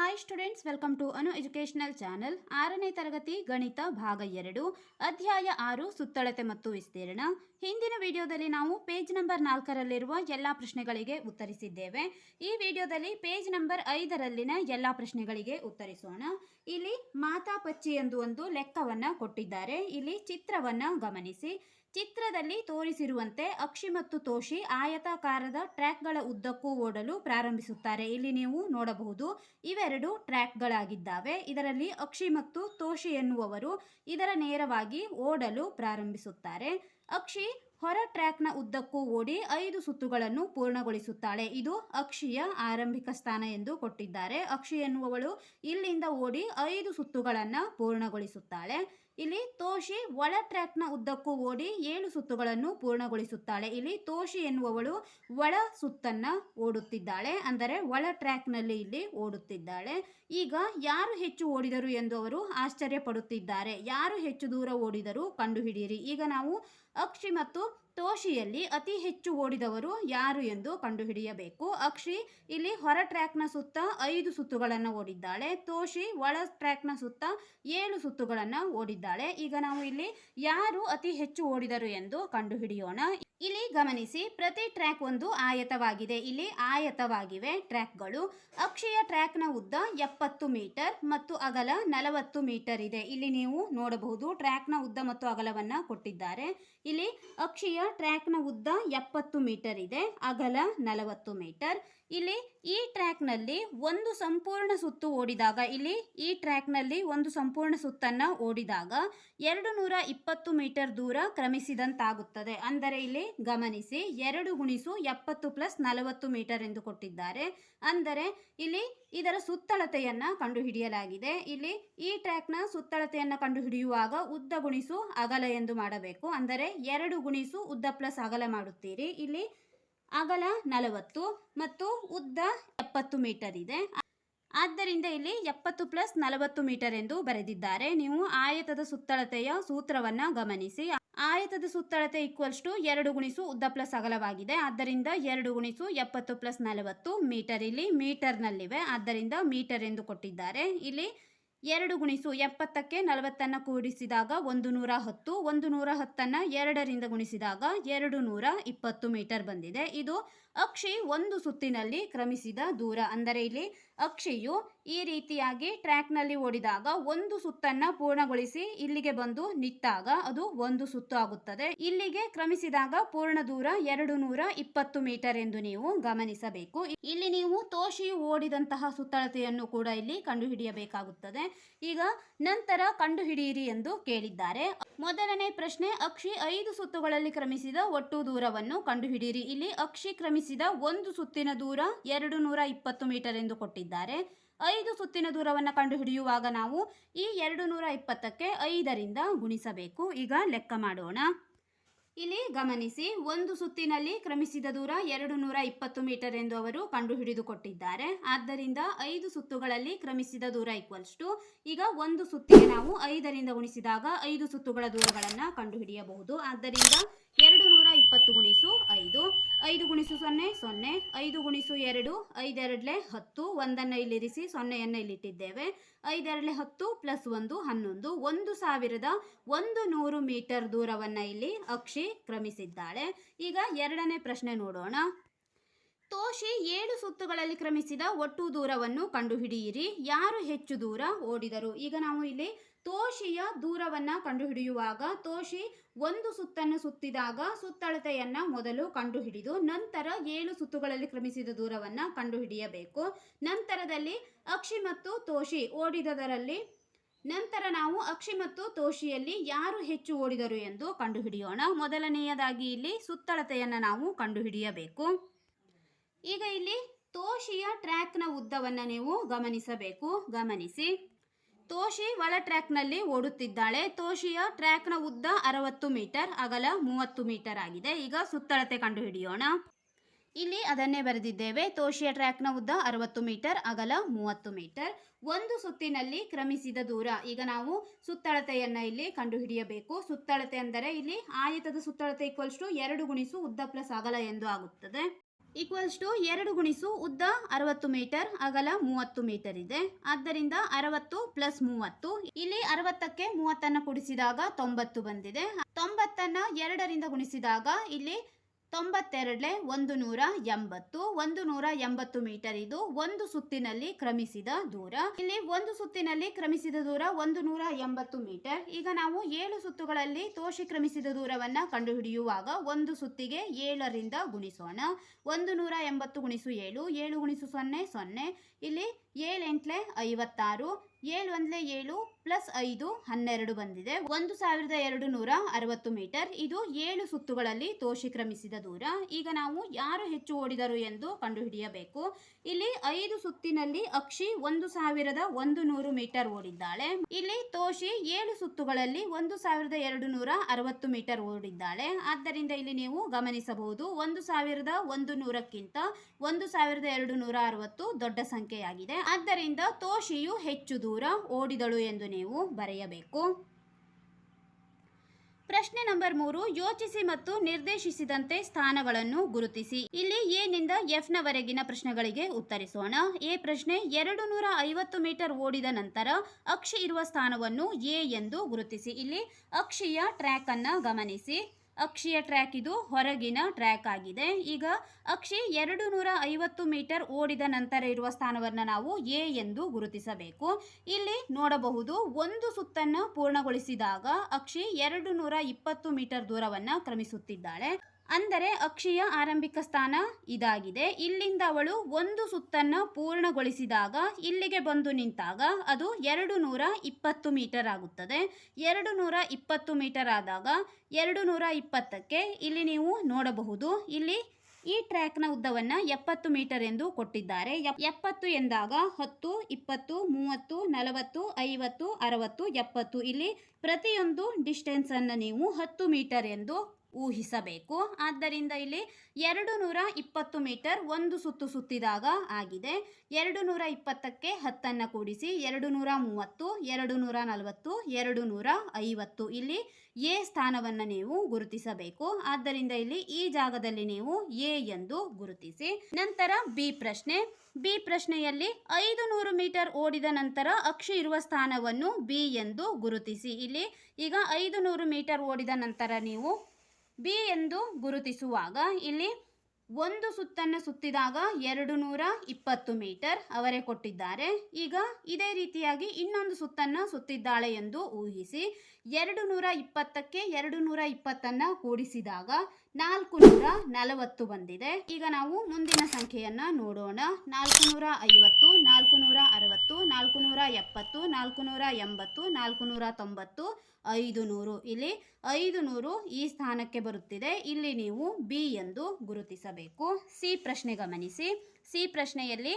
Hi students welcome to Anu educational channel ಆರನೇ ತರಗತಿ, ಗಣಿತ ಭಾಗ ಎರಡು, ಅಧ್ಯಾಯ ಆರು, ಸುತ್ತಳತೆ ಮತ್ತು ವಿಸ್ತೀರ್ಣ. ಹಿಂದಿನ ವಿಡಿಯೋದಲ್ಲಿ ನಾವು ಪೇಜ್ ನಂಬರ್ ನಾಲ್ಕರಲ್ಲಿರುವ ಎಲ್ಲ ಪ್ರಶ್ನೆಗಳಿಗೆ ಉತ್ತರಿಸಿದ್ದೇವೆ. ಈ ವಿಡಿಯೋದಲ್ಲಿ ಪೇಜ್ ನಂಬರ್ ಐದರಲ್ಲಿನ ಎಲ್ಲ ಪ್ರಶ್ನೆಗಳಿಗೆ ಉತ್ತರಿಸೋಣ. ಇಲ್ಲಿ ಮಾತಾ ಪಚ್ಚಿ ಎಂದು ಒಂದು ಲೆಕ್ಕವನ್ನ ಕೊಟ್ಟಿದ್ದಾರೆ. ಇಲ್ಲಿ ಚಿತ್ರವನ್ನ ಗಮನಿಸಿ. ಚಿತ್ರದಲ್ಲಿ ತೋರಿಸಿರುವಂತೆ ಅಕ್ಷಿ ಮತ್ತು ತೋಷಿ ಆಯತಾಕಾರದ ಟ್ರ್ಯಾಕ್ಗಳ ಉದ್ದಕ್ಕೂ ಓಡಲು ಪ್ರಾರಂಭಿಸುತ್ತಾರೆ. ಇಲ್ಲಿ ನೀವು ನೋಡಬಹುದು ಇವೆರಡು ಟ್ರ್ಯಾಕ್ಗಳಾಗಿದ್ದಾವೆ. ಇದರಲ್ಲಿ ಅಕ್ಷಿ ಮತ್ತು ತೋಷಿ ಎನ್ನುವವರು ಇದರ ನೇರವಾಗಿ ಓಡಲು ಪ್ರಾರಂಭಿಸುತ್ತಾರೆ. ಅಕ್ಷಿ ಹೊರ ಟ್ರ್ಯಾಕ್ನ ಉದ್ದಕ್ಕೂ ಓಡಿ ಐದು ಸುತ್ತುಗಳನ್ನು ಪೂರ್ಣಗೊಳಿಸುತ್ತಾಳೆ. ಇದು ಅಕ್ಷಿಯ ಆರಂಭಿಕ ಸ್ಥಾನ ಎಂದು ಕೊಟ್ಟಿದ್ದಾರೆ. ಅಕ್ಷಿ ಎನ್ನುವವಳು ಇಲ್ಲಿಂದ ಓಡಿ ಐದು ಸುತ್ತುಗಳನ್ನು ಪೂರ್ಣಗೊಳಿಸುತ್ತಾಳೆ. ಇಲ್ಲಿ ತೋಷಿ ಒಳ ಟ್ರ್ಯಾಕ್ನ ಉದ್ದಕ್ಕೂ ಓಡಿ ಏಳು ಸುತ್ತುಗಳನ್ನು ಪೂರ್ಣಗೊಳಿಸುತ್ತಾಳೆ. ಇಲ್ಲಿ ತೋಷಿ ಎನ್ನುವವಳು ಒಳ ಸುತ್ತನ್ನ ಓಡುತ್ತಿದ್ದಾಳೆ. ಅಂದರೆ ಒಳ ಟ್ರ್ಯಾಕ್ನಲ್ಲಿ ಇಲ್ಲಿ ಓಡುತ್ತಿದ್ದಾಳೆ. ಈಗ ಯಾರು ಹೆಚ್ಚು ಓಡಿದರು ಎಂದು ಅವರು ಆಶ್ಚರ್ಯ ಪಡುತ್ತಿದ್ದಾರೆ ಯಾರು ಹೆಚ್ಚು ದೂರ ಓಡಿದರು ಕಂಡುಹಿಡಿಯಿರಿ. ಈಗ ನಾವು ಅಕ್ಷಿ ಮತ್ತು ತೋಷಿಯಲ್ಲಿ ಅತಿ ಹೆಚ್ಚು ಓಡಿದವರು ಯಾರು ಎಂದು ಕಂಡುಹಿಡಿಯಬೇಕು. ಅಕ್ಷಿ ಇಲ್ಲಿ ಹೊರ ಟ್ರ್ಯಾಕ್ನ ಸುತ್ತ ಐದು ಸುತ್ತುಗಳನ್ನು ಓಡಿದ್ದಾಳೆ. ತೋಷಿ ಒಳ ಟ್ರ್ಯಾಕ್ನ ಸುತ್ತ ಏಳು ಸುತ್ತುಗಳನ್ನು ಓಡಿದ್ದಾಳೆ. ಈಗ ನಾವು ಇಲ್ಲಿ ಯಾರು ಅತಿ ಹೆಚ್ಚು ಓಡಿದರು ಎಂದು ಕಂಡುಹಿಡಿಯೋಣ. ಇಲ್ಲಿ ಗಮನಿಸಿ ಪ್ರತಿ ಟ್ರ್ಯಾಕ್ ಒಂದು ಆಯತವಾಗಿದೆ. ಇಲ್ಲಿ ಆಯತವಾಗಿವೆ ಟ್ರ್ಯಾಕ್ಗಳು. ಅಕ್ಷಿಯ ಟ್ರ್ಯಾಕ್ನ ಉದ್ದ ಎಪ್ಪತ್ತು ಮೀಟರ್ ಮತ್ತು ಅಗಲ ನಲವತ್ತು ಮೀಟರ್ ಇದೆ. ಇಲ್ಲಿ ನೀವು ನೋಡಬಹುದು ಟ್ರ್ಯಾಕ್ನ ಉದ್ದ ಮತ್ತು ಅಗಲವನ್ನು ಕೊಟ್ಟಿದ್ದಾರೆ. ಇಲ್ಲಿ ಅಕ್ಷಯ ಟ್ರ್ಯಾಕ್ನ ಉದ್ದ ಎಪ್ಪತ್ತು ಮೀಟರ್ ಇದೆ, ಅಗಲ ನಲವತ್ತು ಮೀಟರ್. ಇಲ್ಲಿ ಈ ಟ್ರ್ಯಾಕ್ನಲ್ಲಿ ಒಂದು ಸಂಪೂರ್ಣ ಸುತ್ತು ಓಡಿದಾಗ, ಇಲ್ಲಿ ಈ ಟ್ರ್ಯಾಕ್ನಲ್ಲಿ ಒಂದು ಸಂಪೂರ್ಣ ಸುತ್ತನ್ನ ಓಡಿದಾಗ ಎರಡು ನೂರ ಇಪ್ಪತ್ತು ಮೀಟರ್ ದೂರ ಕ್ರಮಿಸಿದಂತಾಗುತ್ತದೆ. ಅಂದರೆ ಇಲ್ಲಿ ಗಮನಿಸಿ, ಎರಡು ಗುಣಿಸು ಎಪ್ಪತ್ತು ಪ್ಲಸ್ ನಲವತ್ತು ಮೀಟರ್ ಎಂದು ಕೊಟ್ಟಿದ್ದಾರೆ. ಅಂದರೆ ಇಲ್ಲಿ ಇದರ ಸುತ್ತಳತೆಯನ್ನು ಕಂಡುಹಿಡಿಯಲಾಗಿದೆ. ಇಲ್ಲಿ ಈ ಟ್ರ್ಯಾಕ್ನ ಸುತ್ತಳತೆಯನ್ನು ಕಂಡುಹಿಡಿಯುವಾಗ ಉದ್ದ ಗುಣಿಸು ಅಗಲ ಎಂದು ಮಾಡಬೇಕು. ಅಂದರೆ ಎರಡು ಗುಣಿಸು ಉದ್ದ ಪ್ಲಸ್ ಅಗಲ ಮಾಡುತ್ತೀರಿ. ಇಲ್ಲಿ ಅಗಲ ನಲವತ್ತು ಮತ್ತು ಉದ್ದ ಎಪ್ಪತ್ತು ಮೀಟರ್ ಇದೆ. ಆದ್ದರಿಂದ ಇಲ್ಲಿ ಎಪ್ಪತ್ತು ಪ್ಲಸ್ ನಲವತ್ತು ಮೀಟರ್ ಎಂದು ಬರೆದಿದ್ದಾರೆ. ನೀವು ಆಯತದ ಸುತ್ತಳತೆಯ ಸೂತ್ರವನ್ನ ಗಮನಿಸಿ. ಆಯತದ ಸುತ್ತಳತೆ ಈಕ್ವಲ್ಸ್ ಟು ಎರಡು ಗುಣಿಸು ಉದ್ದ ಪ್ಲಸ್ ಅಗಲವಾಗಿದೆ. ಆದ್ದರಿಂದ ಎರಡು ಗುಣಿಸು ಎಪ್ಪತ್ತು ಪ್ಲಸ್ ನಲವತ್ತು ಮೀಟರ್ ಇಲ್ಲಿ ಮೀಟರ್ನಲ್ಲಿವೆ. ಆದ್ದರಿಂದ ಮೀಟರ್ ಎಂದು ಕೊಟ್ಟಿದ್ದಾರೆ. ಇಲ್ಲಿ ಎರಡು ಗುಣಿಸು ಎಪ್ಪತ್ತಕ್ಕೆ ನಲವತ್ತನ್ನು ಕೂಡಿಸಿದಾಗ ಒಂದು ನೂರ ಹತ್ತು ಒಂದು ನೂರ ಹತ್ತನ್ನು ಎರಡರಿಂದ ಗುಣಿಸಿದಾಗ ಎರಡು ನೂರ ಇಪ್ಪತ್ತು ಮೀಟರ್ ಬಂದಿದೆ. ಇದು ಅಕ್ಷಿ ಒಂದು ಸುತ್ತಿನಲ್ಲಿ ಕ್ರಮಿಸಿದ ದೂರ. ಅಂದರೆ ಇಲ್ಲಿ ಅಕ್ಷಿಯು ಈ ರೀತಿಯಾಗಿ ಟ್ರ್ಯಾಕ್ನಲ್ಲಿ ಓಡಿದಾಗ ಒಂದು ಸುತ್ತನ್ನ ಪೂರ್ಣಗೊಳಿಸಿ ಇಲ್ಲಿಗೆ ಬಂದು ನಿಂತಾಗ ಅದು ಒಂದು ಸುತ್ತು ಆಗುತ್ತದೆ. ಇಲ್ಲಿಗೆ ಕ್ರಮಿಸಿದಾಗ ಪೂರ್ಣ ದೂರ ಎರಡು ನೂರ ಇಪ್ಪತ್ತು ಮೀಟರ್ ಎಂದು ನೀವು ಗಮನಿಸಬೇಕು. ಇಲ್ಲಿ ನೀವು ತೋಷಿಯು ಓಡಿದಂತಹ ಸುತ್ತಳತೆಯನ್ನು ಕೂಡ ಇಲ್ಲಿ ಕಂಡುಹಿಡಿಯಬೇಕಾಗುತ್ತದೆ. ಈಗ ನಂತರ ಕಂಡುಹಿಡಿಯಿರಿ ಎಂದು ಕೇಳಿದ್ದಾರೆ. ಮೊದಲನೇ ಪ್ರಶ್ನೆ, ಅಕ್ಷಿ ಐದು ಸುತ್ತುಗಳಲ್ಲಿ ಕ್ರಮಿಸಿದ ಒಟ್ಟು ದೂರವನ್ನು ಕಂಡುಹಿಡಿಯಿರಿ. ಇಲ್ಲಿ ಅಕ್ಷಿ ಕ್ರಮಿಸಿದ ಒಂದು ಸುತ್ತಿನ ದೂರ ಎರಡು ನೂರ ಇಪ್ಪತ್ತು ಮೀಟರ್ ಎಂದು ಕೊಟ್ಟಿದ್ದಾರೆ. ಐದು ಸುತ್ತಿನ ದೂರವನ್ನು ಕಂಡುಹಿಡಿಯುವಾಗ ನಾವು ಈ ಎರಡು ನೂರ ಇಪ್ಪತ್ತಕ್ಕೆ ಐದರಿಂದ ಗುಣಿಸಬೇಕು. ಈಗ ಲೆಕ್ಕ ಮಾಡೋಣ. ಇಲ್ಲಿ ಗಮನಿಸಿ, ಒಂದು ಸುತ್ತಿನಲ್ಲಿ ಕ್ರಮಿಸಿದ ದೂರ ಎರಡು ನೂರ ಇಪ್ಪತ್ತು ಮೀಟರ್ ಎಂದು ಅವರು ಕಂಡುಹಿಡಿದುಕೊಟ್ಟಿದ್ದಾರೆ. ಆದ್ದರಿಂದ ಐದು ಸುತ್ತುಗಳಲ್ಲಿ ಕ್ರಮಿಸಿದ ದೂರ ಈಕ್ವಲ್ಸ್ ಟು ಈಗ ಒಂದು ಸುತ್ತಿಗೆ ನಾವು ಐದರಿಂದ ಗುಣಿಸಿದಾಗ ಐದು ಸುತ್ತುಗಳ ದೂರಗಳನ್ನು ಕಂಡುಹಿಡಿಯಬಹುದು. ಆದ್ದರಿಂದ ಎರಡು ನೂರ ಇಪ್ಪತ್ತು ಗುಣಿಸು ಐದು ಐದು ಗುಣಿಸು ಸೊನ್ನೆ ಸೊನ್ನೆ, ಐದು ಗುಣಿಸು ಎರಡು, ಐದೆರಡಲೆ ಹತ್ತು, ಒಂದನ್ನು ಇಲ್ಲಿರಿಸಿ ಸೊನ್ನೆಯನ್ನು ಇಲ್ಲಿಟ್ಟಿದ್ದೇವೆ ಐದೆರಡಲೆ ಹತ್ತು ಪ್ಲಸ್ ಒಂದು ಹನ್ನೊಂದು, ಒಂದು ಸಾವಿರದ ಒಂದು ನೂರು ಮೀಟರ್ ದೂರವನ್ನು ಇಲ್ಲಿ ಅಕ್ಷಿ ಕ್ರಮಿಸಿದ್ದಾಳೆ. ಈಗ ಎರಡನೇ ಪ್ರಶ್ನೆ ನೋಡೋಣ. ತೋಷಿ ಏಳು ಸುತ್ತುಗಳಲ್ಲಿ ಕ್ರಮಿಸಿದ ಒಟ್ಟು ದೂರವನ್ನು ಕಂಡುಹಿಡಿಯಿರಿ. ಯಾರು ಹೆಚ್ಚು ದೂರ? ಓಡಿದರು. ಈಗ ನಾವು ಇಲ್ಲಿ ತೋಷಿಯ ದೂರವನ್ನ ಕಂಡುಹಿಡಿಯುವಾಗ, ತೋಷಿ ಒಂದು ಸುತ್ತನ್ನು ಸುತ್ತಿದಾಗ ಸುತ್ತಳತೆಯನ್ನು ಮೊದಲು ಕಂಡುಹಿಡಿದು, ನಂತರ ಏಳು ಸುತ್ತುಗಳಲ್ಲಿ ಕ್ರಮಿಸಿದ ದೂರವನ್ನ ಕಂಡುಹಿಡಿಯಬೇಕು. ನಂತರದಲ್ಲಿ ಅಕ್ಷಿ ಮತ್ತು ತೋಷಿ ಓಡಿದದರಲ್ಲಿ, ನಂತರ ನಾವು ಅಕ್ಷಿ ಮತ್ತು ತೋಷಿಯಲ್ಲಿ ಯಾರು ಹೆಚ್ಚು ಓಡಿದರು ಎಂದು ಕಂಡುಹಿಡಿಯೋಣ. ಮೊದಲನೆಯದಾಗಿ ಇಲ್ಲಿ ಸುತ್ತಳತೆಯನ್ನು ನಾವು ಕಂಡುಹಿಡಿಯಬೇಕು. ಈಗ ಇಲ್ಲಿ ತೋಷಿಯ ಟ್ರ್ಯಾಕ್ನ ಉದ್ದವನ್ನು ನೀವು ಗಮನಿಸಬೇಕು. ಗಮನಿಸಿ. ತೋಷಿ ಒಳ ಟ್ರ್ಯಾಕ್ನಲ್ಲಿ ಓಡುತ್ತಿದ್ದಾಳೆ. ತೋಷಿಯ ಟ್ರ್ಯಾಕ್ನ ಉದ್ದ ಅರವತ್ತು ಮೀಟರ್, ಅಗಲ ಮೂವತ್ತು ಮೀಟರ್ ಆಗಿದೆ. ಈಗ ಸುತ್ತಳತೆ ಕಂಡುಹಿಡಿಯೋಣ. ಇಲ್ಲಿ ಅದನ್ನೇ ಬರೆದಿದ್ದೇವೆ. ತೋಷಿಯ ಟ್ರ್ಯಾಕ್ನ ಉದ್ದ ಅರವತ್ತು ಮೀಟರ್, ಅಗಲ ಮೂವತ್ತು ಮೀಟರ್. ಒಂದು ಸುತ್ತಿನಲ್ಲಿ ಕ್ರಮಿಸಿದ ದೂರ. ಈಗ ನಾವು ಸುತ್ತಳತೆಯನ್ನು ಇಲ್ಲಿ ಕಂಡುಹಿಡಿಯಬೇಕು. ಸುತ್ತಳತೆ ಅಂದರೆ ಇಲ್ಲಿ ಆಯತದ ಸುತ್ತಳತೆ ಈಕ್ವಲ್ಸ್ ಟು ಎರಡು ಗುಣಿಸು ಉದ್ದ ಪ್ಲಸ್ ಅಗಲ ಎಂದು ಆಗುತ್ತದೆ. ಈಕ್ವಲ್ಸ್ ಟು ಎರಡು ಗುಣಿಸು ಉದ್ದ ಅರವತ್ತು ಮೀಟರ್ ಅಗಲ ಮೂವತ್ತು ಮೀಟರ್ ಇದೆ. ಆದ್ದರಿಂದ ಅರವತ್ತು ಪ್ಲಸ್ ಮೂವತ್ತು, ಇಲ್ಲಿ ಅರವತ್ತಕ್ಕೆ ಮೂವತ್ತನ್ನು ಕೂಡಿಸಿದಾಗ ತೊಂಬತ್ತು ಬಂದಿದೆ. ತೊಂಬತ್ತನ್ನ ಎರಡರಿಂದ ಗುಣಿಸಿದಾಗ ಇಲ್ಲಿ ತೊಂಬತ್ತೆರಡಲೆ ಒಂದು ನೂರ ಎಂಬತ್ತು ಒಂದು ನೂರ ಎಂಬತ್ತು ಮೀಟರ್ ಇದು ಒಂದು ಸುತ್ತಿನಲ್ಲಿ ಕ್ರಮಿಸಿದ ದೂರ. ಇಲ್ಲಿ ಒಂದು ಸುತ್ತಿನಲ್ಲಿ ಕ್ರಮಿಸಿದ ದೂರ ಒಂದು ನೂರ ಎಂಬತ್ತು ಮೀಟರ್. ಈಗ ನಾವು ಏಳು ಸುತ್ತುಗಳಲ್ಲಿ ತೋಷಿ ಕ್ರಮಿಸಿದ ದೂರವನ್ನ ಕಂಡುಹಿಡಿಯುವಾಗ ಒಂದು ಸುತ್ತಿಗೆ ಏಳರಿಂದ ಗುಣಿಸೋಣ. ಒಂದು ನೂರ ಎಂಬತ್ತು ಗುಣಿಸು ಏಳು ಏಳು ಗುಣಿಸು ಸೊನ್ನೆ ಸೊನ್ನೆ. ಇಲ್ಲಿ ಏಳು ಎಂಟ್ಲೆ ಐವತ್ತಾರು ಏಳು ಒಂದ್ಲೆ ಏಳು ಪ್ಲಸ್ ಐದು ಹನ್ನೆರಡು ಬಂದಿದೆ. ಒಂದು ಸಾವಿರದ ಎರಡು ನೂರ ಅರವತ್ತು ಮೀಟರ್. ಇದು ಏಳು ಸುತ್ತುಗಳಲ್ಲಿ ತೋಷಿ ಕ್ರಮಿಸಿದ ದೂರ. ಈಗ ನಾವು ಯಾರು ಹೆಚ್ಚು ಓಡಿದರು ಎಂದು ಕಂಡುಹಿಡಿಯಬೇಕು. ಇಲ್ಲಿ ಐದು ಸುತ್ತಿನಲ್ಲಿ ಅಕ್ಷಿ ಒಂದು ಸಾವಿರದ ಒಂದು ನೂರು ಮೀಟರ್ ಓಡಿದ್ದಾಳೆ. ಇಲ್ಲಿ ತೋಷಿ ಏಳು ಸುತ್ತುಗಳಲ್ಲಿ ಒಂದು ಸಾವಿರದ ಎರಡು ನೂರ ಅರವತ್ತು ಮೀಟರ್ ಓಡಿದ್ದಾಳೆ. ಆದ್ದರಿಂದ ಇಲ್ಲಿ ನೀವು ಗಮನಿಸಬಹುದು, ಒಂದು ಸಾವಿರದ ಒಂದು ನೂರಕ್ಕಿಂತ ಒಂದು ಸಾವಿರದ ಎರಡು ನೂರ ಅರವತ್ತು ದೊಡ್ಡ ಸಂಖ್ಯೆಯಾಗಿದೆ. ಆದ್ದರಿಂದ ತೋಷಿಯು ಹೆಚ್ಚು ದೂರ ಓಡಿದಳು ಎಂದು ನೀವು ಬರೆಯಬೇಕು. ಪ್ರಶ್ನೆ ನಂಬರ್ ಮೂರು, ಯೋಚಿಸಿ ಮತ್ತು ನಿರ್ದೇಶಿಸಿದಂತೆ ಸ್ಥಾನಗಳನ್ನು ಗುರುತಿಸಿ. ಇಲ್ಲಿ ಎ ನಿಂದ ಎಫ್ ನವರೆಗಿನ ಪ್ರಶ್ನೆಗಳಿಗೆ ಉತ್ತರಿಸೋಣ. ಎ ಪ್ರಶ್ನೆ, ಎರಡು ನೂರ ಐವತ್ತು ಮೀಟರ್ ಓಡಿದ ನಂತರ ಅಕ್ಷಿ ಇರುವ ಸ್ಥಾನವನ್ನು ಎ ಎಂದು ಗುರುತಿಸಿ. ಇಲ್ಲಿ ಅಕ್ಷಿಯ ಟ್ರ್ಯಾಕ್ ಅನ್ನ ಗಮನಿಸಿ. ಅಕ್ಷಿಯ ಟ್ರ್ಯಾಕ್ ಇದು ಹೊರಗಿನ ಟ್ರ್ಯಾಕ್ ಆಗಿದೆ. ಈಗ ಅಕ್ಷಿ ಎರಡು ನೂರ ಐವತ್ತು ಮೀಟರ್ ಓಡಿದ ನಂತರ ಇರುವ ಸ್ಥಾನವನ್ನು ನಾವು ಎ ಎಂದು ಗುರುತಿಸಬೇಕು. ಇಲ್ಲಿ ನೋಡಬಹುದು ಒಂದು ಸುತ್ತನ್ನು ಪೂರ್ಣಗೊಳಿಸಿದಾಗ ಅಕ್ಷಿ ಎರಡು ನೂರ ಇಪ್ಪತ್ತು ಮೀಟರ್ ದೂರವನ್ನು ಕ್ರಮಿಸುತ್ತಿದ್ದಾಳೆ. ಅಂದರೆ ಅಕ್ಷಿಯ ಆರಂಭಿಕ ಸ್ಥಾನ ಇದಾಗಿದೆ. ಇಲ್ಲಿಂದ ಅವಳು ಒಂದು ಸುತ್ತನ್ನು ಪೂರ್ಣಗೊಳಿಸಿದಾಗ, ಇಲ್ಲಿಗೆ ಬಂದು ನಿಂತಾಗ ಅದು ಎರಡು ನೂರ ಇಪ್ಪತ್ತು ಮೀಟರ್ ಆಗುತ್ತದೆ. ಎರಡು ನೂರ ಇಪ್ಪತ್ತು ಮೀಟರ್ ಆದಾಗ ಎರಡು ನೂರ ಇಪ್ಪತ್ತಕ್ಕೆ ಇಲ್ಲಿ ನೀವು ನೋಡಬಹುದು. ಇಲ್ಲಿ ಈ ಟ್ರ್ಯಾಕ್ನ ಉದ್ದವನ್ನು ಎಪ್ಪತ್ತು ಮೀಟರ್ ಎಂದು ಕೊಟ್ಟಿದ್ದಾರೆ. ಎಪ್- ಎಪ್ಪತ್ತು ಎಂದಾಗ ಹತ್ತು, ಇಪ್ಪತ್ತು, ಮೂವತ್ತು, ನಲವತ್ತು, ಐವತ್ತು, ಅರವತ್ತು, ಎಪ್ಪತ್ತು. ಇಲ್ಲಿ ಪ್ರತಿಯೊಂದು ಡಿಸ್ಟೆನ್ಸನ್ನು ನೀವು ಹತ್ತು ಮೀಟರ್ ಎಂದು ಊಹಿಸಬೇಕು. ಆದ್ದರಿಂದ ಇಲ್ಲಿ ಎರಡು ನೂರ ಇಪ್ಪತ್ತು ಮೀಟರ್ ಒಂದು ಸುತ್ತು ಸುತ್ತಿದಾಗ ಆಗಿದೆ. ಎರಡು ನೂರ ಇಪ್ಪತ್ತಕ್ಕೆ ಹತ್ತನ್ನು ಕೂಡಿಸಿ, ಎರಡು ನೂರ ಮೂವತ್ತು, ಎರಡು ನೂರ ನಲವತ್ತು, ಎರಡು ನೂರ ಐವತ್ತು. ಇಲ್ಲಿ ಎ ಸ್ಥಾನವನ್ನು ನೀವು ಗುರುತಿಸಬೇಕು. ಆದ್ದರಿಂದ ಇಲ್ಲಿ ಈ ಜಾಗದಲ್ಲಿ ನೀವು ಎ ಎಂದು ಗುರುತಿಸಿ. ನಂತರ ಬಿ ಪ್ರಶ್ನೆ. ಬಿ ಪ್ರಶ್ನೆಯಲ್ಲಿ ಐದು ನೂರು ಮೀಟರ್ ಓಡಿದ ನಂತರ ಅಕ್ಷಿ ಇರುವ ಸ್ಥಾನವನ್ನು ಬಿ ಎಂದು ಗುರುತಿಸಿ. ಇಲ್ಲಿ ಈಗ ಐದು ನೂರು ಮೀಟರ್ ಓಡಿದ ನಂತರ ನೀವು ಬಿ ಎಂದು ಗುರುತಿಸುವಾಗ ಇಲ್ಲಿ ಒಂದು ಸುತ್ತನ್ನು ಸುತ್ತಿದಾಗ ಎರಡು ನೂರ ಇಪ್ಪತ್ತು ಮೀಟರ್ ಅವರೇ ಕೊಟ್ಟಿದ್ದಾರೆ. ಈಗ ಇದೇ ರೀತಿಯಾಗಿ ಇನ್ನೊಂದು ಸುತ್ತನ್ನು ಸುತ್ತಿದ್ದಾಳೆ ಎಂದು ಊಹಿಸಿ. ಎರಡು ನೂರ ಇಪ್ಪತ್ತಕ್ಕೆ ಎರಡು ನೂರ ಇಪ್ಪತ್ತನ್ನು ಕೂಡಿಸಿದಾಗ ನಾಲ್ಕು ನೂರ ನಲವತ್ತು ಬಂದಿದೆ. ಈಗ ನಾವು ಮುಂದಿನ ಸಂಖ್ಯೆಯನ್ನು ನೋಡೋಣ. ನಾಲ್ಕು ನೂರ ಐವತ್ತು ನಾಲ್ಕು ನೂರ ಅರವತ್ತು ನಾಲ್ಕು ನೂರ ಎಪ್ಪತ್ತು ನಾಲ್ಕು ನೂರ ಎಂಬತ್ತು ನಾಲ್ಕು ನೂರ ತೊಂಬತ್ತು ಐದು ನೂರು ಇಲ್ಲಿ ಐದು ನೂರು ಈ ಸ್ಥಾನಕ್ಕೆ ಬರುತ್ತಿದೆ. ಇಲ್ಲಿ ನೀವು ಬಿ ಎಂದು ಗುರುತಿಸಬೇಕು. ಸಿ ಪ್ರಶ್ನೆ ಗಮನಿಸಿ. ಸಿ ಪ್ರಶ್ನೆಯಲ್ಲಿ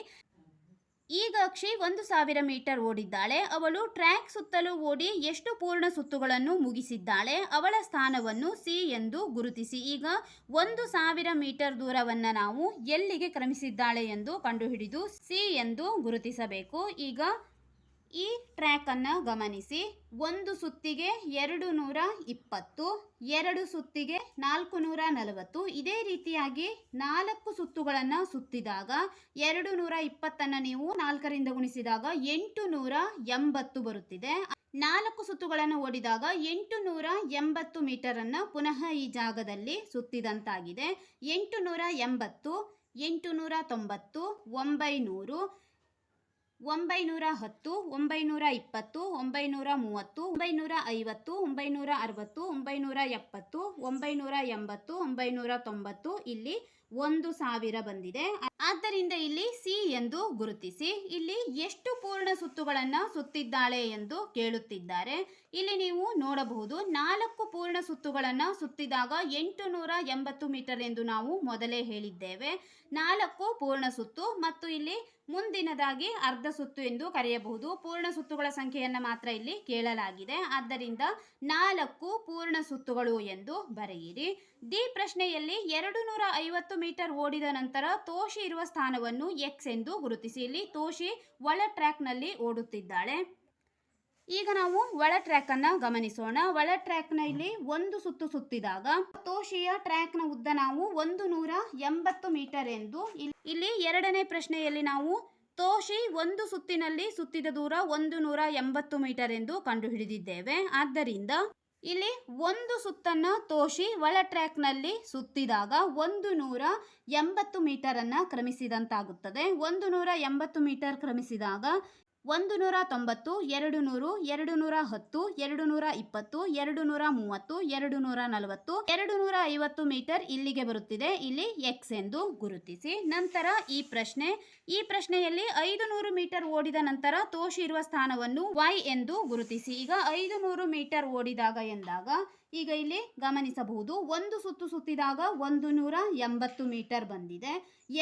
ಈಗ ಅಕ್ಷಿ ಒಂದು ಸಾವಿರ ಮೀಟರ್ ಓಡಿದ್ದಾಳೆ. ಅವಳು ಟ್ರ್ಯಾಕ್ ಸುತ್ತಲೂ ಓಡಿ ಎಷ್ಟು ಪೂರ್ಣ ಸುತ್ತುಗಳನ್ನು ಮುಗಿಸಿದ್ದಾಳೆ. ಅವಳ ಸ್ಥಾನವನ್ನು ಸಿ ಎಂದು ಗುರುತಿಸಿ. ಈಗ ಒಂದು ಸಾವಿರ ಮೀಟರ್ ದೂರವನ್ನು ನಾವು ಎಲ್ಲಿಗೆ ಕ್ರಮಿಸಿದ್ದಾಳೆ ಎಂದು ಕಂಡುಹಿಡಿದು ಸಿ ಎಂದು ಗುರುತಿಸಬೇಕು. ಈಗ ಈ ಟ್ರ್ಯಾಕ್ ಅನ್ನು ಗಮನಿಸಿ. ಒಂದು ಸುತ್ತಿಗೆ ಎರಡು ನೂರ ಇಪ್ಪತ್ತು, ಎರಡು ಸುತ್ತಿಗೆ ನಾಲ್ಕು ನೂರ ನಲವತ್ತು. ಇದೇ ರೀತಿಯಾಗಿ ನಾಲ್ಕು ಸುತ್ತುಗಳನ್ನು ಸುತ್ತಿದಾಗ ಎರಡು ನೂರ ಇಪ್ಪತ್ತನ್ನು ನೀವು ನಾಲ್ಕರಿಂದ ಗುಣಿಸಿದಾಗ ಎಂಟು ನೂರ ಎಂಬತ್ತು ಬರುತ್ತಿದೆ. ನಾಲ್ಕು ಸುತ್ತುಗಳನ್ನು ಓಡಿದಾಗ ಎಂಟು ನೂರ ಎಂಬತ್ತು ಮೀಟರನ್ನು ಪುನಃ ಈ ಜಾಗದಲ್ಲಿ ಸುತ್ತಿದಂತಾಗಿದೆ. ಎಂಟು ನೂರ ಎಂಬತ್ತು ಎಂಟು ನೂರ ತೊಂಬತ್ತು, ಒಂಬೈನೂರು ಒಂಬೈನೂರ ಹತ್ತು, ಒಂಬೈನೂರ ಇಪ್ಪತ್ತು, ಒಂಬೈನೂರ ಮೂವತ್ತು, ಒಂಬೈನೂರ ಐವತ್ತು, ಒಂಬೈನೂರ ಅರವತ್ತು, ಒಂಬೈನೂರ ಎಪ್ಪತ್ತು, ಒಂಬೈನೂರ ಎಂಬತ್ತು, ಒಂಬೈನೂರ ತೊಂಬತ್ತು ಇಲ್ಲಿ ಒಂದು ಸಾವಿರ ಬಂದಿದೆ. ಆದ್ದರಿಂದ ಇಲ್ಲಿ ಸಿ ಎಂದು ಗುರುತಿಸಿ. ಇಲ್ಲಿ ಎಷ್ಟು ಪೂರ್ಣ ಸುತ್ತುಗಳನ್ನು ಸುತ್ತಿದ್ದಾಳೆ ಎಂದು ಕೇಳುತ್ತಿದ್ದಾರೆ. ಇಲ್ಲಿ ನೀವು ನೋಡಬಹುದು, ನಾಲ್ಕು ಪೂರ್ಣ ಸುತ್ತುಗಳನ್ನು ಸುತ್ತಿದಾಗ ಎಂಟು ನೂರ ಎಂಬತ್ತು ಮೀಟರ್ ಎಂದು ನಾವು ಮೊದಲೇ ಹೇಳಿದ್ದೇವೆ. ನಾಲ್ಕು ಪೂರ್ಣ ಸುತ್ತು ಮತ್ತು ಇಲ್ಲಿ ಮುಂದಿನದಾಗಿ ಅರ್ಧ ಸುತ್ತು ಎಂದು ಕರೆಯಬಹುದು. ಪೂರ್ಣ ಸುತ್ತುಗಳ ಸಂಖ್ಯೆಯನ್ನು ಮಾತ್ರ ಇಲ್ಲಿ ಕೇಳಲಾಗಿದೆ. ಆದ್ದರಿಂದ ನಾಲ್ಕು ಪೂರ್ಣ ಸುತ್ತುಗಳು ಎಂದು ಬರೆಯಿರಿ. ಡಿ ಪ್ರಶ್ನೆಯಲ್ಲಿ ಎರಡು ನೂರ ಐವತ್ತು ಮೀಟರ್ ಓಡಿದ ನಂತರ ತೋಷಿ ಇರುವ ಸ್ಥಾನವನ್ನು ಎಕ್ಸ್ ಎಂದು ಗುರುತಿಸಿ. ಇಲ್ಲಿ ತೋಷಿ ಒಳ ಟ್ರ್ಯಾಕ್ನಲ್ಲಿ ಓಡುತ್ತಿದ್ದಾಳೆ. ಈಗ ನಾವು ಒಳ ಟ್ರ್ಯಾಕ್ ಅನ್ನ ಗಮನಿಸೋಣ. ಒಳ ಟ್ರ್ಯಾಕ್ ಇಲ್ಲಿ ಒಂದು ಸುತ್ತು ಸುತ್ತಿದಾಗ ತೋಶಿಯ ಟ್ರ್ಯಾಕ್ನ ಉದ್ದ ನಾವು ಒಂದು ನೂರ ಎಂಬತ್ತು ಮೀಟರ್ ಎಂದು. ಇಲ್- ಇಲ್ಲಿ ಎರಡನೇ ಪ್ರಶ್ನೆಯಲ್ಲಿ ನಾವು ತೋಶಿ ಒಂದು ಸುತ್ತಿನಲ್ಲಿ ಸುತ್ತಿದ ದೂರ ಒಂದು ನೂರ ಎಂಬತ್ತು ಮೀಟರ್ ಎಂದು ಕಂಡುಹಿಡಿದಿದ್ದೇವೆ. ಆದ್ದರಿಂದ ಇಲ್ಲಿ ಒಂದು ಸುತ್ತನ್ನ ತೋಶಿ ಒಳ ಟ್ರ್ಯಾಕ್ನಲ್ಲಿ ಸುತ್ತಿದಾಗ ಒಂದು ನೂರ ಎಂಬತ್ತು ಮೀಟರ್ ಅನ್ನ ಕ್ರಮಿಸಿದಂತಾಗುತ್ತದೆ. ಒಂದು ನೂರ ಎಂಬತ್ತು ಮೀಟರ್ ಕ್ರಮಿಸಿದಾಗ ಒಂದು ನೂರ ತೊಂಬತ್ತು ಎರಡು ನೂರು ಎರಡು ನೂರ ಹತ್ತು ಎರಡು ನೂರ ಇಪ್ಪತ್ತು ಎರಡು ನೂರ ಮೂವತ್ತು ಎರಡು ನೂರ ನಲವತ್ತು ಎರಡು ನೂರ ಐವತ್ತು ಮೀಟರ್ ಇಲ್ಲಿಗೆ ಬರುತ್ತಿದೆ. ಇಲ್ಲಿ ಎಕ್ಸ್ ಎಂದು ಗುರುತಿಸಿ. ನಂತರ ಈ ಪ್ರಶ್ನೆ. ಈ ಪ್ರಶ್ನೆಯಲ್ಲಿ ಐದು ನೂರು ಮೀಟರ್ ಓಡಿದ ನಂತರ ತೋಷಿರುವ ಸ್ಥಾನವನ್ನು ವೈ ಎಂದು ಗುರುತಿಸಿ. ಈಗ ಐದು ನೂರು ಮೀಟರ್ ಓಡಿದಾಗ ಎಂದಾಗ ಈಗ ಇಲ್ಲಿ ಗಮನಿಸಬಹುದು, ಒಂದು ಸುತ್ತು ಸುತ್ತಿದಾಗ ಒಂದು ನೂರ ಎಂಬತ್ತು ಮೀಟರ್ ಬಂದಿದೆ.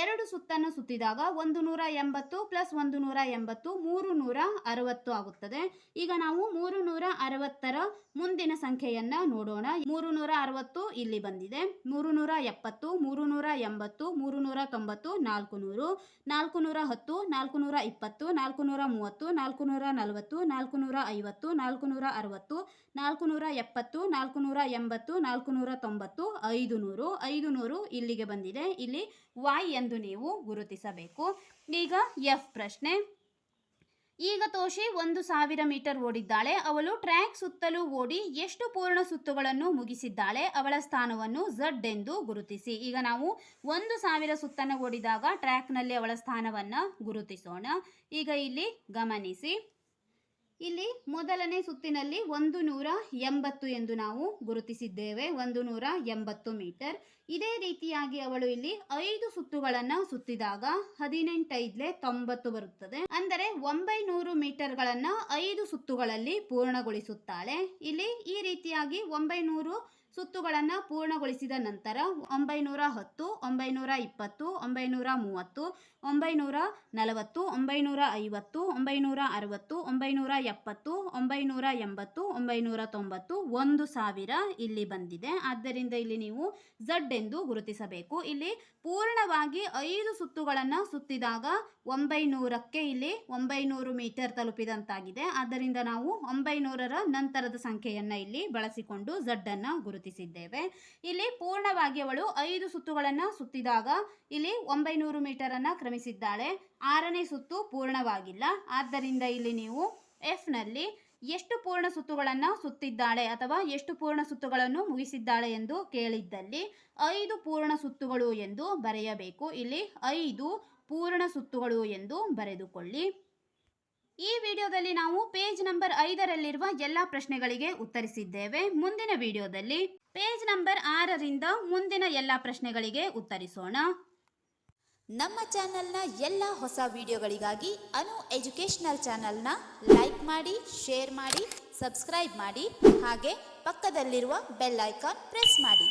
ಎರಡು ಸುತ್ತನ್ನು ಸುತ್ತಿದಾಗ ಒಂದು ನೂರ ಎಂಬತ್ತು ಪ್ಲಸ್ ಒಂದು ನೂರ ಎಂಬತ್ತು ಮೂರು ನೂರ ಅರವತ್ತು ಆಗುತ್ತದೆ. ಈಗ ನಾವು ಮೂರು ನೂರ ಅರವತ್ತರ ಮುಂದಿನ ಸಂಖ್ಯೆಯನ್ನ ನೋಡೋಣ. ಮೂರು ನೂರ ಅರವತ್ತು ಇಲ್ಲಿ ಬಂದಿದೆ. ಮೂರು ನೂರ ಎಪ್ಪತ್ತು ಮೂರು ನೂರ ಎಂಬತ್ತು ಮೂರು ನೂರ ತೊಂಬತ್ತು ನಾಲ್ಕು ನೂರು ನಾಲ್ಕು ನೂರ ಹತ್ತು ನಾಲ್ಕು ನೂರ ಇಪ್ಪತ್ತು ನಾಲ್ಕು ನೂರ ಮೂವತ್ತು ನಾಲ್ಕು ನೂರ ನಲವತ್ತು ನಾಲ್ಕು ನೂರ ಐವತ್ತು ನಾಲ್ಕು ನೂರ ಅರವತ್ತು ನಾಲ್ಕು ನೂರ ಎಪ್ಪತ್ತು ನಾಲ್ಕು ನೂರ ಎಂಬತ್ತು ನಾಲ್ಕು ನೂರ ತೊಂಬತ್ತು ಐದು ನೂರು ಐದು ನೂರು ಇಲ್ಲಿಗೆ ಬಂದಿದೆ. ಇಲ್ಲಿ ವೈ ಎಂದು ನೀವು ಗುರುತಿಸಬೇಕು. ಈಗ ಎಫ್ ಪ್ರಶ್ನೆ. ಈಗ ತೋಷಿ ಒಂದು ಸಾವಿರ ಮೀಟರ್ ಓಡಿದ್ದಾಳೆ. ಅವಳು ಟ್ರ್ಯಾಕ್ ಸುತ್ತಲೂ ಓಡಿ ಎಷ್ಟು ಪೂರ್ಣ ಸುತ್ತುಗಳನ್ನು ಮುಗಿಸಿದ್ದಾಳೆ ಅವಳ ಸ್ಥಾನವನ್ನು ಝಡ್ ಎಂದು ಗುರುತಿಸಿ. ಈಗ ನಾವು ಒಂದು ಸಾವಿರ ಸುತ್ತನ್ನು ಓಡಿದಾಗ ಟ್ರ್ಯಾಕ್ನಲ್ಲಿ ಅವಳ ಸ್ಥಾನವನ್ನು ಗುರುತಿಸೋಣ. ಈಗ ಇಲ್ಲಿ ಗಮನಿಸಿ. ಇಲ್ಲಿ ಮೊದಲನೇ ಸುತ್ತಿನಲ್ಲಿ ಒಂದು ನೂರ ಎಂಬತ್ತು ಎಂದು ನಾವು ಗುರುತಿಸಿದ್ದೇವೆ. ಒಂದು ನೂರ ಎಂಬತ್ತು ಮೀಟರ್. ಇದೇ ರೀತಿಯಾಗಿ ಅವಳು ಇಲ್ಲಿ ಐದು ಸುತ್ತುಗಳನ್ನು ಸುತ್ತಿದಾಗ ಹದಿನೆಂಟೈದ್ಲೆ ತೊಂಬತ್ತು ಬರುತ್ತದೆ. ಅಂದರೆ ಒಂಬೈನೂರು ಮೀಟರ್ಗಳನ್ನು ಐದು ಸುತ್ತುಗಳಲ್ಲಿ ಪೂರ್ಣಗೊಳಿಸುತ್ತಾಳೆ. ಇಲ್ಲಿ ಈ ರೀತಿಯಾಗಿ ಒಂಬೈನೂರು ಸುತ್ತುಗಳನ್ನು ಪೂರ್ಣಗೊಳಿಸಿದ ನಂತರ ಒಂಬೈನೂರ ಹತ್ತು, ಒಂಬೈನೂರ ಇಪ್ಪತ್ತು, ಒಂಬೈನೂರ ಮೂವತ್ತು, ಒಂಬೈನೂರ ನಲವತ್ತು, ಒಂಬೈನೂರ ಐವತ್ತು, ಒಂಬೈನೂರ ಅರವತ್ತು, ಒಂಬೈನೂರ ಎಪ್ಪತ್ತು, ಒಂಬೈನೂರ ಎಂಬತ್ತು, ಒಂಬೈನೂರ ತೊಂಬತ್ತು, ಒಂದು ಸಾವಿರ ಇಲ್ಲಿ ಬಂದಿದೆ. ಆದ್ದರಿಂದ ಇಲ್ಲಿ ನೀವು ಝಡ್ ಎಂದು ಗುರುತಿಸಬೇಕು. ಇಲ್ಲಿ ಪೂರ್ಣವಾಗಿ ಐದು ಸುತ್ತುಗಳನ್ನು ಸುತ್ತಿದಾಗ ಒಂಬೈನೂರಕ್ಕೆ ಇಲ್ಲಿ ಒಂಬೈನೂರು ಮೀಟರ್ ತಲುಪಿದಂತಾಗಿದೆ. ಆದ್ದರಿಂದ ನಾವು ಒಂಬೈನೂರರ ನಂತರದ ಸಂಖ್ಯೆಯನ್ನು ಇಲ್ಲಿ ಬಳಸಿಕೊಂಡು ಝಡ್ ಅನ್ನು ಗುರುತಿಸಿದ್ದೇವೆ. ಇಲ್ಲಿ ಪೂರ್ಣವಾಗಿ ಅವಳು ಐದು ಸುತ್ತುಗಳನ್ನು ಸುತ್ತಿದಾಗ ಇಲ್ಲಿ ಒಂಬೈನೂರು ಮೀಟರನ್ನು ಕ್ರಮಿಸಿದ್ದಾಳೆ. ಆರನೇ ಸುತ್ತು ಪೂರ್ಣವಾಗಿಲ್ಲ. ಆದ್ದರಿಂದ ಇಲ್ಲಿ ನೀವು ಎಫ್ನಲ್ಲಿ ಎಷ್ಟು ಪೂರ್ಣ ಸುತ್ತುಗಳನ್ನು ಸುತ್ತಿದ್ದಾಳೆ ಅಥವಾ ಎಷ್ಟು ಪೂರ್ಣ ಸುತ್ತುಗಳನ್ನು ಮುಗಿಸಿದ್ದಾಳೆ ಎಂದು ಕೇಳಿದ್ದಲ್ಲಿ ಐದು ಪೂರ್ಣ ಸುತ್ತುಗಳು ಎಂದು ಬರೆಯಬೇಕು. ಇಲ್ಲಿ ಐದು ಪೂರ್ಣ ಸುತ್ತುಗಳು ಎಂದು ಬರೆದುಕೊಳ್ಳಿ. ಈ ವಿಡಿಯೋದಲ್ಲಿ ನಾವು ಪೇಜ್ ನಂಬರ್ ಐದರಲ್ಲಿರುವ ಎಲ್ಲ ಪ್ರಶ್ನೆಗಳಿಗೆ ಉತ್ತರಿಸಿದ್ದೇವೆ. ಮುಂದಿನ ವಿಡಿಯೋದಲ್ಲಿ ಪೇಜ್ ನಂಬರ್ ಆರರಿಂದ ಮುಂದಿನ ಎಲ್ಲ ಪ್ರಶ್ನೆಗಳಿಗೆ ಉತ್ತರಿಸೋಣ. ನಮ್ಮ ಚಾನೆಲ್ನ ಎಲ್ಲ ಹೊಸ ವಿಡಿಯೋಗಳಿಗಾಗಿ ಅನು ಎಜುಕೇಷನಲ್ ಚಾನೆಲ್ನ ಲೈಕ್ ಮಾಡಿ, ಶೇರ್ ಮಾಡಿ, ಸಬ್ಸ್ಕ್ರೈಬ್ ಮಾಡಿ, ಹಾಗೆ ಪಕ್ಕದಲ್ಲಿರುವ ಬೆಲ್ ಐಕಾನ್ ಪ್ರೆಸ್ ಮಾಡಿ.